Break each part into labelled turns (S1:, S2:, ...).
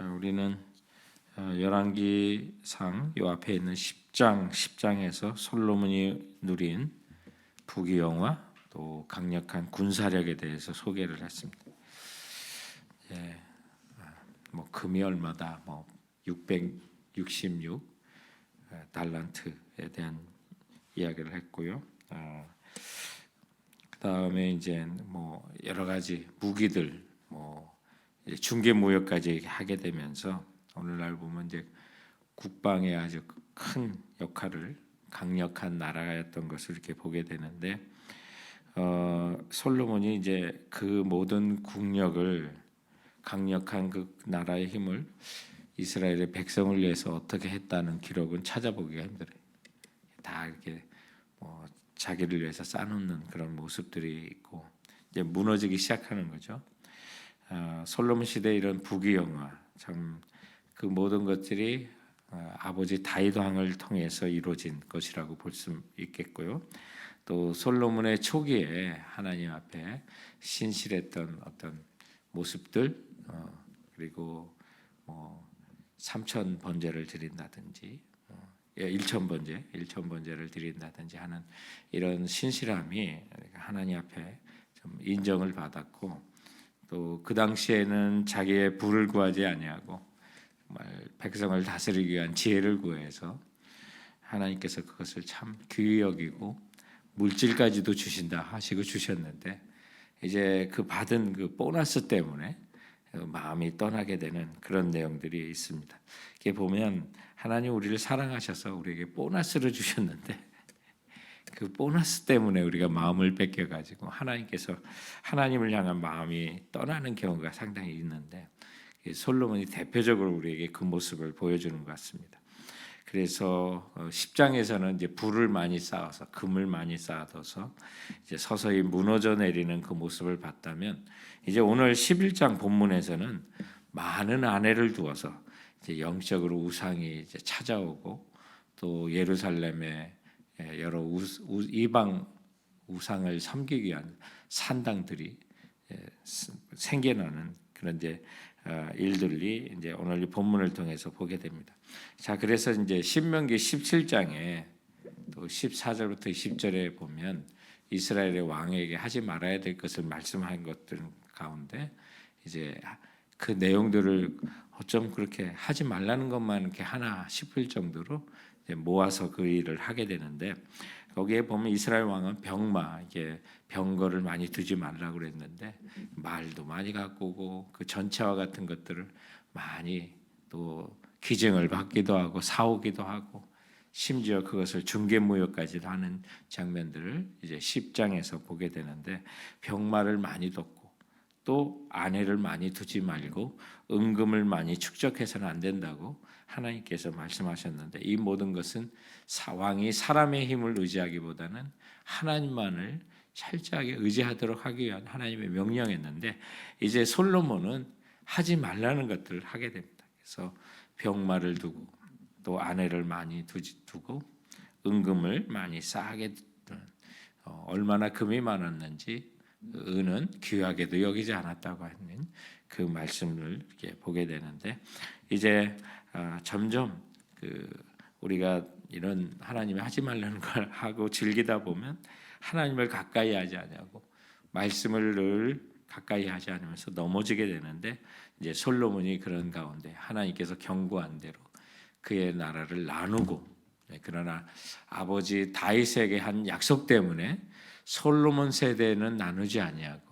S1: 자, 우리는 어, 열왕기상 요 앞에 있는 10장 10장에서 솔로몬이 누린 부귀 영화 또 강력한 군사력에 대해서 소개를 했습니다. 예, 아, 뭐 금이 얼마다 뭐 666 어, 달란트에 대한 이야기를 했고요. 어, 그 다음에 이제 뭐 여러 가지 무기들 뭐 중개 무역까지 하게 되면서 오늘날 보면 이제 국방에 아주 큰 역할을 강력한 나라였던 것을 이렇게 보게 되는데 어, 솔로몬이 이제 그 모든 국력을 강력한 그 나라의 힘을 이스라엘의 백성을 위해서 어떻게 했다는 기록은 찾아보기가 힘들어요. 다 이렇게 뭐 자기를 위해서 쌓아놓는 그런 모습들이 있고 이제 무너지기 시작하는 거죠. 어, 솔로몬 시대 이런 부귀영화 참 그 모든 것들이 어, 아버지 다윗 왕을 통해서 이루어진 것이라고 볼 수 있겠고요. 또 솔로몬의 초기에 하나님 앞에 신실했던 어떤 모습들 어, 그리고 뭐 삼천 번제를 드린다든지 어, 예, 일천 번제, 일천 번제를 드린다든지 하는 이런 신실함이 하나님 앞에 좀 인정을 받았고 또 그 당시에는 자기의 부를 구하지 아니하고 정말 백성을 다스리기 위한 지혜를 구해서 하나님께서 그것을 참 귀히 여기고 물질까지도 주신다 하시고 주셨는데 이제 그 받은 그 보너스 때문에 마음이 떠나게 되는 그런 내용들이 있습니다. 이게 보면 하나님 우리를 사랑하셔서 우리에게 보너스를 주셨는데 그 보너스 때문에 우리가 마음을 뺏겨 가지고 하나님께서 하나님을 향한 마음이 떠나는 경우가 상당히 있는데 솔로몬이 대표적으로 우리에게 그 모습을 보여주는 것 같습니다. 그래서 10장에서는 이제 불을 많이 쌓아서 금을 많이 쌓아둬서 이제 서서히 무너져 내리는 그 모습을 봤다면 이제 오늘 11장 본문에서는 많은 아내를 두어서 이제 영적으로 우상이 이제 찾아오고 또 예루살렘에 여러 우, 우, 이방 우상을 섬기기 위한 산당들이 생겨나는 그런 이제 일들이 이제 오늘 이 본문을 통해서 보게 됩니다. 자, 그래서 이제 신명기 17장에 또 14절부터 20절에 보면 이스라엘의 왕에게 하지 말아야 될 것을 말씀한 것들 가운데 이제 그 내용들을 어쩜 그렇게 하지 말라는 것만 이렇게 하나 싶을 정도로 모아서 그 일을 하게 되는데 거기에 보면 이스라엘 왕은 병마 이게 병거를 많이 두지 말라고 그랬는데 말도 많이 갖고 오고 그 전차와 같은 것들을 많이 또 기증을 받기도 하고 사오기도 하고 심지어 그것을 중개무역까지도 하는 장면들을 이제 10장에서 보게 되는데 병마를 많이 뒀고 또 아내를 많이 두지 말고 은금을 많이 축적해서는 안 된다고 하나님께서 말씀하셨는데 이 모든 것은 사왕이 사람의 힘을 의지하기보다는 하나님만을 철저하게 의지하도록 하기 위한 하나님의 명령이었는데 이제 솔로몬은 하지 말라는 것들을 하게 됩니다. 그래서 병마를 두고 또 아내를 많이 두고 은금을 많이 쌓게 어, 얼마나 금이 많았는지 은은 귀하게도 여기지 않았다고 하는 그 말씀을 보게 되는데 이제 아, 점점 그 우리가 이런 하나님이 하지 말라는 걸 하고 즐기다 보면 하나님을 가까이 하지 않냐고 말씀을 늘 가까이 하지 않으면서 넘어지게 되는데 이제 솔로몬이 그런 가운데 하나님께서 경고한 대로 그의 나라를 나누고 네, 그러나 아버지 다윗에게 한 약속 때문에 솔로몬 세대는 나누지 아니하고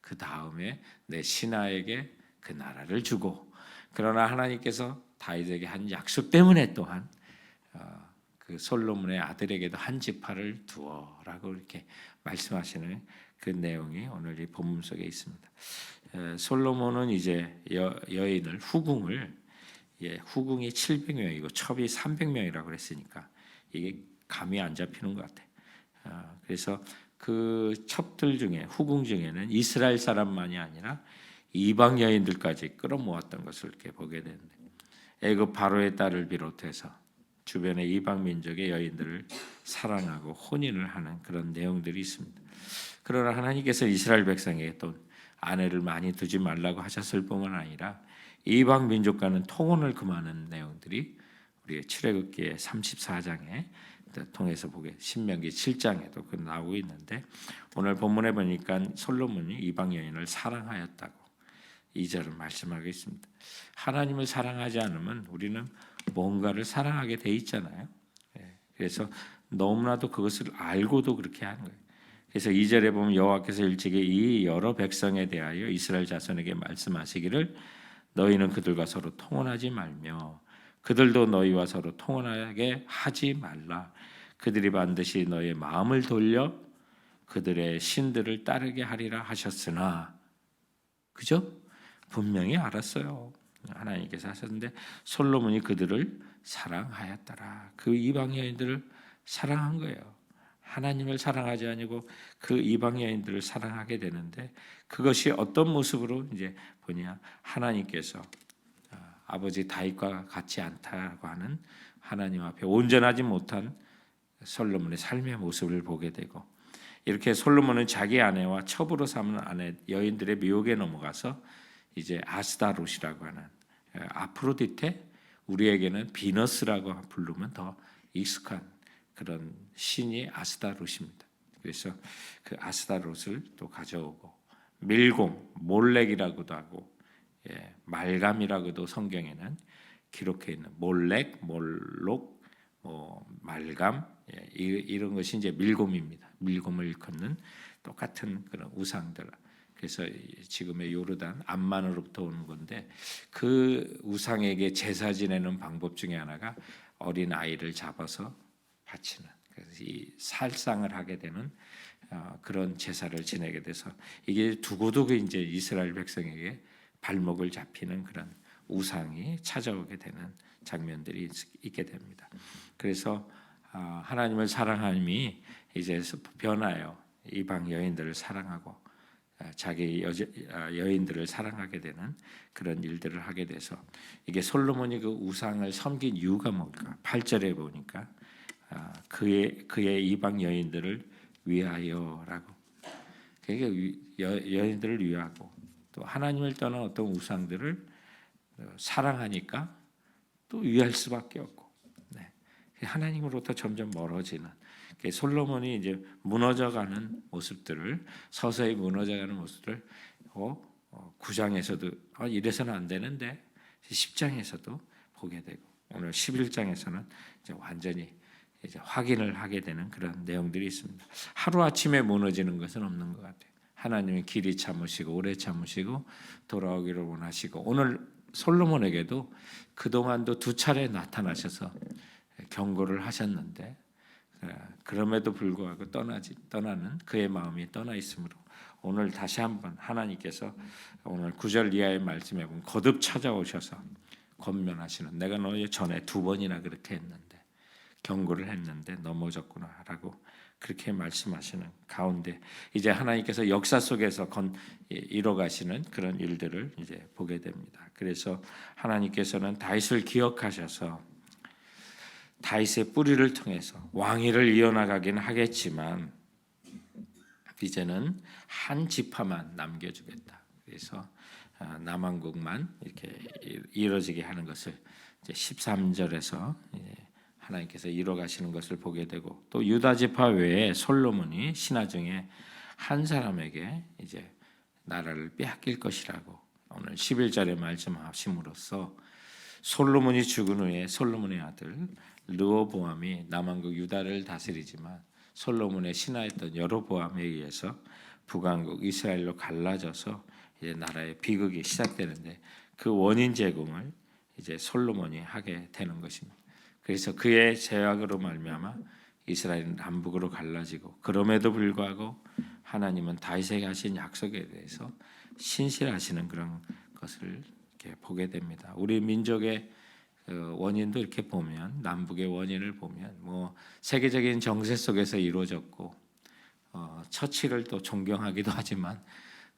S1: 그 다음에 내 신하에게 그 나라를 주고 그러나 하나님께서 다윗에게 한 약속 때문에 또한 어, 그 솔로몬의 아들에게도 한 지파를 두어라고 이렇게 말씀하시는 그 내용이 오늘 이 본문 속에 있습니다. 솔로몬은 이제 여, 여인을 후궁을 예, 후궁이 700명이고 첩이 300명이라고 그랬으니까 이게 감이 안 잡히는 것 같아. 어, 그래서 그 첩들 중에 후궁 중에는 이스라엘 사람만이 아니라 이방 여인들까지 끌어모았던 것을 이렇게 보게 되는데 애굽 바로의 딸을 비롯해서 주변의 이방 민족의 여인들을 사랑하고 혼인을 하는 그런 내용들이 있습니다. 그러나 하나님께서 이스라엘 백성에게 또 아내를 많이 두지 말라고 하셨을 뿐만 아니라 이방 민족과는 통혼을 금하는 내용들이 우리의 출애굽기의 34장에 통해서 보게 신명기 7장에도 그 나오고 있는데 오늘 본문에 보니까 솔로몬이 이방 여인을 사랑하였다고 이절을 말씀하고 있습니다. 하나님을 사랑하지 않으면 우리는 뭔가를 사랑하게 돼 있잖아요. 예, 그래서 너무나도 그것을 알고도 그렇게 하는 거예요. 그래서 이절에 보면 여호와께서 일찍이 이 여러 백성에 대하여 이스라엘 자손에게 말씀하시기를 너희는 그들과 서로 통혼하지 말며 그들도 너희와 서로 통혼하게 하지 말라. 그들이 반드시 너의 마음을 돌려 그들의 신들을 따르게 하리라 하셨으나 그죠? 분명히 알았어요. 하나님께서 하셨는데 솔로몬이 그들을 사랑하였더라. 그 이방 여인들을 사랑한 거예요. 하나님을 사랑하지 아니고 그 이방 여인들을 사랑하게 되는데 그것이 어떤 모습으로 이제 보냐 하나님께서 아, 아버지 다윗과 같지 않다고 하는 하나님 앞에 온전하지 못한 솔로몬의 삶의 모습을 보게 되고 이렇게 솔로몬은 자기 아내와 첩으로 삼는 아내 여인들의 미혹에 넘어가서 이제 아스다롯이라고 하는 에, 아프로디테 우리에게는 비너스라고 부르면 더 익숙한 그런 신이 아스다롯입니다. 그래서 그 아스다롯을 또 가져오고 밀공, 몰렉이라고도 하고 예, 말감이라고도 성경에는 기록해 있는 몰렉, 몰록, 뭐 말감 예, 이- 이런 것이 이제 밀곰입니다. 밀곰을 일컫는 똑같은 그런 우상들. 그래서 이- 지금의 요르단 암만으로부터 오는 건데 그 우상에게 제사 지내는 방법 중에 하나가 어린 아이를 잡아서 바치는 그래서 이 살상을 하게 되는 어, 그런 제사를 지내게 돼서 이게 두고두고 이제 이스라엘 백성에게 발목을 잡히는 그런 우상이 찾아오게 되는 장면들이 있- 있게 됩니다. 그래서 아, 하나님을 사랑함이 이제 변하여 이방 여인들을 사랑하고 아, 자기 여자, 아, 여인들을 사랑하게 되는 그런 일들을 하게 돼서 이게 솔로몬이 그 우상을 섬긴 이유가 뭘까? 8절에 보니까 아, 그의 그의 이방 여인들을 위하여라고. 여, 여인들을 위하고 또 하나님을 떠난 어떤 우상들을 어, 사랑하니까 또 위할 수밖에 없고 네. 하나님으로부터 점점 멀어지는 그 솔로몬이 이제 무너져가는 모습들을 서서히 무너져가는 모습을 어, 어, 9장에서도 어, 이래서는 안 되는데 10장에서도 보게 되고 오늘 11장에서는 이제 완전히 이제 확인을 하게 되는 그런 내용들이 있습니다. 하루 아침에 무너지는 것은 없는 것 같아요. 하나님이 길이 참으시고 오래 참으시고 돌아오기를 원하시고 오늘 솔로몬에게도 그 동안도 두 차례 나타나셔서 경고를 하셨는데 어, 그럼에도 불구하고 떠나지 떠나는 그의 마음이 떠나 있으므로 오늘 다시 한번 하나님께서 오늘 구절 이하의 말씀에 보면 거듭 찾아오셔서 권면하시는 내가 너희 전에 두 번이나 그렇게 했는데 경고를 했는데 넘어졌구나라고 그렇게 말씀하시는 가운데 이제 하나님께서 역사 속에서 건 이뤄가시는 그런 일들을 이제 보게 됩니다. 그래서 하나님께서는 다윗을 기억하셔서 다윗의 뿌리를 통해서 왕위를 이어나가긴 하겠지만 이제는 한 지파만 남겨주겠다. 그래서 아, 남한국만 이렇게 이루어지게 하는 것을 이제 13절에서 하나님께서 이뤄가시는 것을 보게 되고 또 유다 지파 외에 솔로몬이 신하 중에 한 사람에게 이제 나라를 빼앗길 것이라고 오늘 11절에 말씀하심으로써 솔로몬이 죽은 후에 솔로몬의 아들 르호보암이 남한국 유다를 다스리지만 솔로몬의 신하였던 여로보암에 의해서 북왕국 이스라엘로 갈라져서 이제 나라의 비극이 시작되는데 그 원인 제공을 이제 솔로몬이 하게 되는 것입니다. 그래서 그의 제약으로 말미암아 이스라엘은 남북으로 갈라지고 그럼에도 불구하고 하나님은 다윗에게 하신 약속에 대해서 신실하시는 그런 것을 이렇게 보게 됩니다. 우리 민족의 어, 원인도 이렇게 보면 남북의 원인을 보면 뭐 세계적인 정세 속에서 이루어졌고 어, 처치를 또 존경하기도 하지만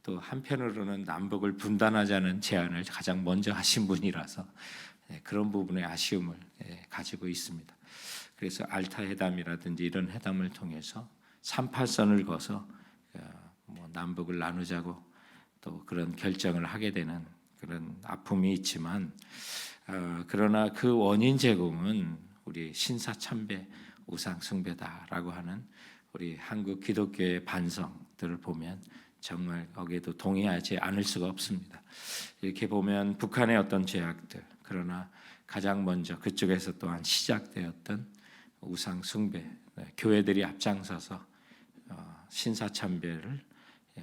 S1: 또 한편으로는 남북을 분단하자는 제안을 가장 먼저 하신 분이라서 예, 그런 부분에 아쉬움을 예, 가지고 있습니다. 그래서 알타 회담이라든지 이런 회담을 통해서 38선을 거서 어, 뭐 남북을 나누자고 또 그런 결정을 하게 되는 그런 아픔이 있지만 어, 그러나 그 원인 제공은 우리 신사 참배 우상 숭배다라고 하는 우리 한국 기독교의 반성들을 보면 정말 거기에도 동의하지 않을 수가 없습니다. 이렇게 보면 북한의 어떤 죄악들 그러나 가장 먼저 그쪽에서 또한 시작되었던 우상 숭배 네, 교회들이 앞장서서 어, 신사참배를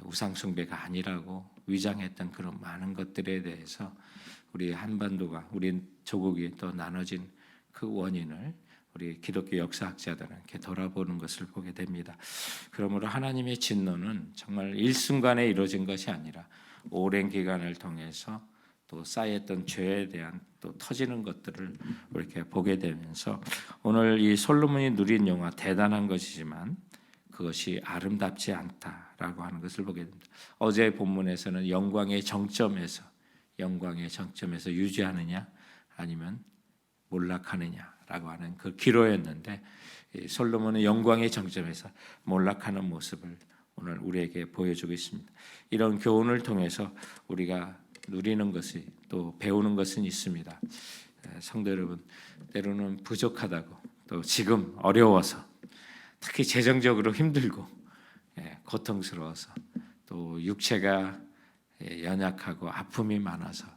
S1: 우상 숭배가 아니라고 위장했던 그런 많은 것들에 대해서 우리 한반도가 우리 조국이 또 나눠진 그 원인을 우리 기독교 역사학자들은 이렇게 돌아보는 것을 보게 됩니다. 그러므로 하나님의 진노는 정말 일순간에 이루어진 것이 아니라 오랜 기간을 통해서 또 쌓였던 죄에 대한 또 터지는 것들을 이렇게 보게 되면서 오늘 이 솔로몬이 누린 영화 대단한 것이지만 그것이 아름답지 않다라고 하는 것을 보게 됩니다. 어제 본문에서는 영광의 정점에서 영광의 정점에서 유지하느냐 아니면 몰락하느냐라고 하는 그 기로였는데 이 솔로몬은 영광의 정점에서 몰락하는 모습을 오늘 우리에게 보여주고 있습니다. 이런 교훈을 통해서 우리가 누리는 것이 또 배우는 것은 있습니다. 에, 성도 여러분, 때로는 부족하다고 또 지금 어려워서 특히 재정적으로 힘들고 예, 고통스러워서 또 육체가 예, 연약하고 아픔이 많아서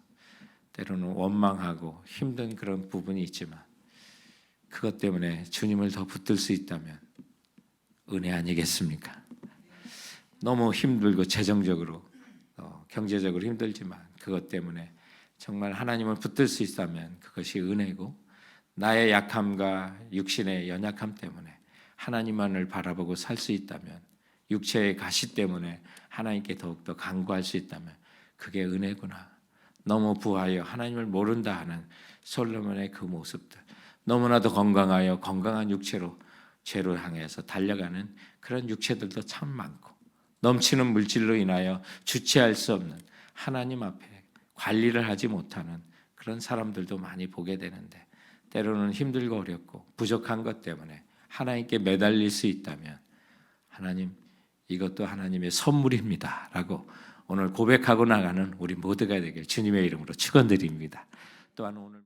S1: 때로는 원망하고 힘든 그런 부분이 있지만 그것 때문에 주님을 더 붙들 수 있다면 은혜 아니겠습니까? 너무 힘들고 재정적으로 어, 경제적으로 힘들지만 그것 때문에 정말 하나님을 붙들 수 있다면 그것이 은혜고 나의 약함과 육신의 연약함 때문에 하나님만을 바라보고 살 수 있다면 육체의 가시 때문에 하나님께 더욱더 간구할 수 있다면 그게 은혜구나. 너무 부하여 하나님을 모른다 하는 솔로몬의 그 모습들. 너무나도 건강하여 건강한 육체로 죄로 향해서 달려가는 그런 육체들도 참 많고 넘치는 물질로 인하여 주체할 수 없는 하나님 앞에 관리를 하지 못하는 그런 사람들도 많이 보게 되는데 때로는 힘들고 어렵고 부족한 것 때문에 하나님께 매달릴 수 있다면 하나님 이것도 하나님의 선물입니다라고 오늘 고백하고 나가는 우리 모두가 되길 주님의 이름으로 축원드립니다. 또한 오늘